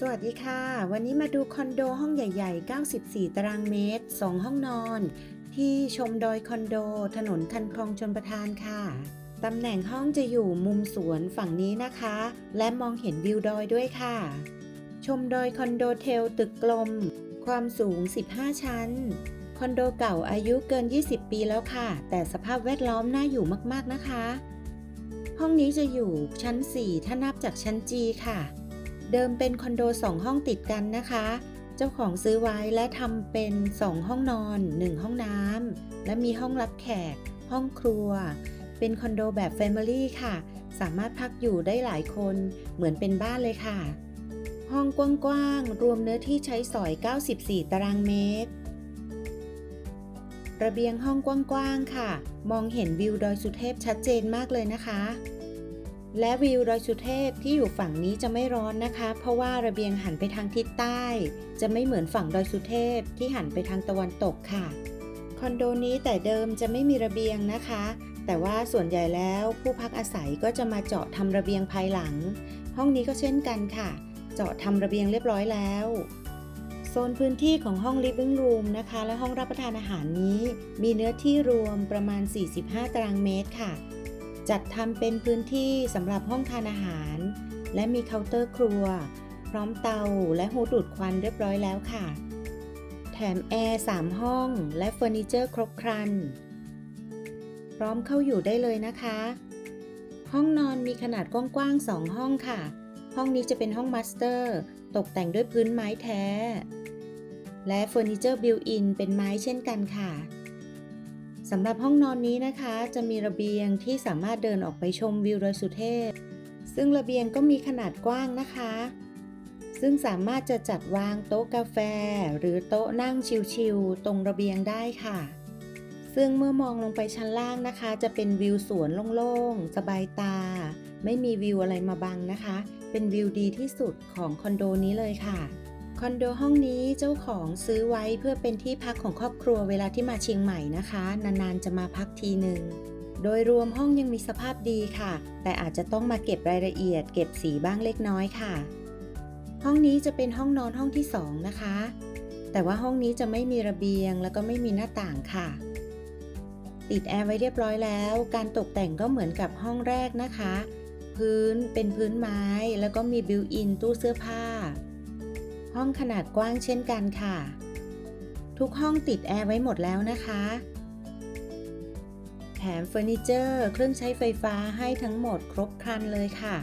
สวัสดีค่ะ วันนี้มาดูคอนโดห้องใหญ่ ๆ 94 ตารางเมตร 2 ห้องนอน ที่ชมดอยคอนโด ถนนคันคลองชนประทานค่ะ ตำแหน่งห้องจะอยู่มุมสวนฝั่งนี้นะคะ และมองเห็นวิวดอยด้วยค่ะ ชมดอยคอนโดเทลตึกกลม ความสูง 15 ชั้น คอนโดเก่าอายุเกิน 20 ปีแล้วค่ะ แต่สภาพแวดล้อมน่าอยู่มากๆนะคะ ห้องนี้จะอยู่ชั้น 4 ถ้านับจากชั้น G ค่ะ เดิมเป็นคอนโด 2 ห้องติดกันนะคะ เจ้าของซื้อไว้และทำเป็น 2 ห้องนอน 1 ห้องน้ำและมีห้องรับแขก ห้องครัว เป็นคอนโดแบบ Family ค่ะ สามารถพักอยู่ได้หลายคนเหมือนเป็นบ้านเลยค่ะ ห้องกว้างๆรวมเนื้อที่ใช้สอย 94 ตารางเมตร ระเบียงห้องกว้างๆค่ะ มองเห็นวิวดอยสุเทพชัดเจนมากเลยนะคะ และวิวดอยสุเทพที่อยู่ฝั่งนี้จะไม่ร้อนนะคะ เพราะว่าระเบียงหันไปทางทิศใต้ จะไม่เหมือนฝั่งดอยสุเทพที่หันไปทางตะวันตกค่ะ คอนโดนี้แต่เดิมจะไม่มีระเบียงนะคะ แต่ว่าส่วนใหญ่แล้วผู้พักอาศัยก็จะมาเจาะทำระเบียงภายหลัง ห้องนี้ก็เช่นกันค่ะ เจาะทำระเบียงเรียบร้อยแล้วโซนพื้นที่ของห้อง living room นะคะ และห้องรับประทานอาหารนี้ มีเนื้อที่รวมประมาณ 45 ตารางเมตรค่ะ จัดทำเป็นพื้นที่สำหรับห้องทานอาหาร และมีเคาน์เตอร์ครัว พร้อมเตาและหูดูดควันเรียบร้อยแล้วค่ะ แถมแอร์ 3 ห้องและเฟอร์นิเจอร์ครบครัน พร้อมเข้าอยู่ได้เลยนะคะ ห้องนอนมีขนาดกว้างๆ 2 ห้องค่ะ ห้องนี้จะเป็นห้องมาสเตอร์ ตกแต่งด้วยพื้นไม้แท้ และเฟอร์นิเจอร์บิวอินเป็นไม้เช่นกันค่ะ สำหรับห้องนอนนี้นะคะ จะมีระเบียงที่สามารถเดินออกไปชมวิวดอยสุเทพ ซึ่งระเบียงก็มีขนาดกว้างนะคะ ซึ่งสามารถจะจัดวางโต๊ะกาแฟ หรือโต๊ะนั่งชิลๆตรงระเบียงได้ค่ะ ซึ่งเมื่อมองลงไปชั้นล่างนะคะ จะเป็นวิวสวนโล่งๆ สบายตา ไม่มีวิวอะไรมาบังนะคะ เป็นวิวดีที่สุดของคอนโดนี้เลยค่ะ คอนโดห้องนี้เจ้าของซื้อไว้เพื่อเป็นที่พักของครอบครัวเวลาที่มาเชียงใหม่นะคะ นานๆจะมาพักทีหนึ่งโดยรวมห้องยังมีสภาพดีค่ะ แต่อาจจะต้องมาเก็บรายละเอียด เก็บสีบ้างเล็กน้อยค่ะ ห้องนี้จะเป็นห้องนอนห้องที่สองนะคะ แต่ว่าห้องนี้จะไม่มีระเบียง แล้วก็ไม่มีหน้าต่างค่ะ ติดแอร์ไว้เรียบร้อยแล้ว การตกแต่งก็เหมือนกับห้องแรกนะคะ พื้นเป็นพื้นไม้แล้วก็มีบิวอินตู้เสื้อผ้า ห้องขนาดกว้างเช่นกันค่ะ ทุกห้องติดแอร์ไว้หมดแล้วนะคะ แถมเฟอร์นิเจอร์เครื่องใช้ไฟฟ้าให้ทั้งหมดครบครันเลยค่ะ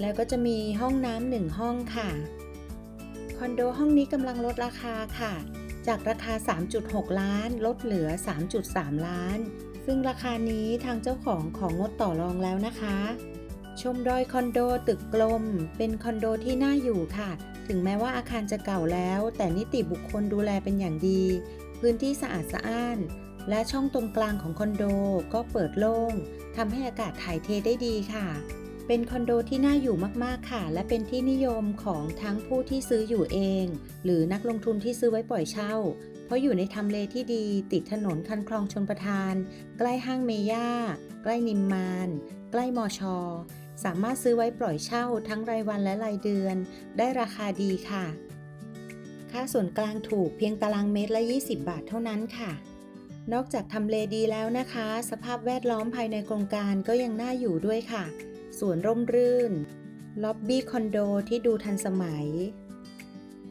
แล้วก็จะมีห้องน้ำหนึ่งห้องค่ะ คอนโดห้องนี้กำลังลดราคาค่ะ จากราคา 3.6 ล้าน ลดเหลือ 3.3 ล้าน ซึ่งราคานี้ทางเจ้าของของงดต่อรองแล้วนะคะชมดอยคอนโดตึกกลม เป็นคอนโดที่น่าอยู่ค่ะ ถึงแม้ว่าอาคารจะเก่าแล้ว แต่นิติบุคคลดูแลเป็นอย่างดี พื้นที่สะอาดสะอ้าน และช่องตรงกลางของคอนโดก็เปิดโล่งทำให้อากาศถ่ายเทได้ดีค่ะ เป็นคอนโดที่น่าอยู่มากๆค่ะ และเป็นที่นิยมของทั้งผู้ที่ซื้ออยู่เอง หรือนักลงทุนที่ซื้อไว้ปล่อยเช่า เพราะอยู่ในทำเลที่ดี ติดถนนคันคลองชนประทาน ใกล้ห้างเมย่า ใกล้นิมมาน ใกล้มอชอ สามารถซื้อไว้ปล่อยเช่าทั้งรายวันและรายเดือน ได้ราคาดีค่ะ ค่าส่วนกลางถูกเพียงตารางเมตรละ 20 บาทเท่านั้นค่ะ นอกจากทำเลดีแล้วนะคะ สภาพแวดล้อมภายในโครงการก็ยังน่าอยู่ด้วยค่ะ สวนร่มรื่น ล็อบบี้คอนโดที่ดูทันสมัย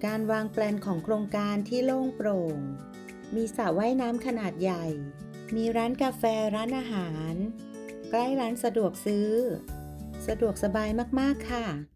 การวางแปลนของโครงการที่โล่งโปร่ง มีสระว่ายน้ำขนาดใหญ่ มีร้านกาแฟร้านอาหารใกล้ร้านสะดวกซื้อ สะดวกสบายมาก ๆ ค่ะ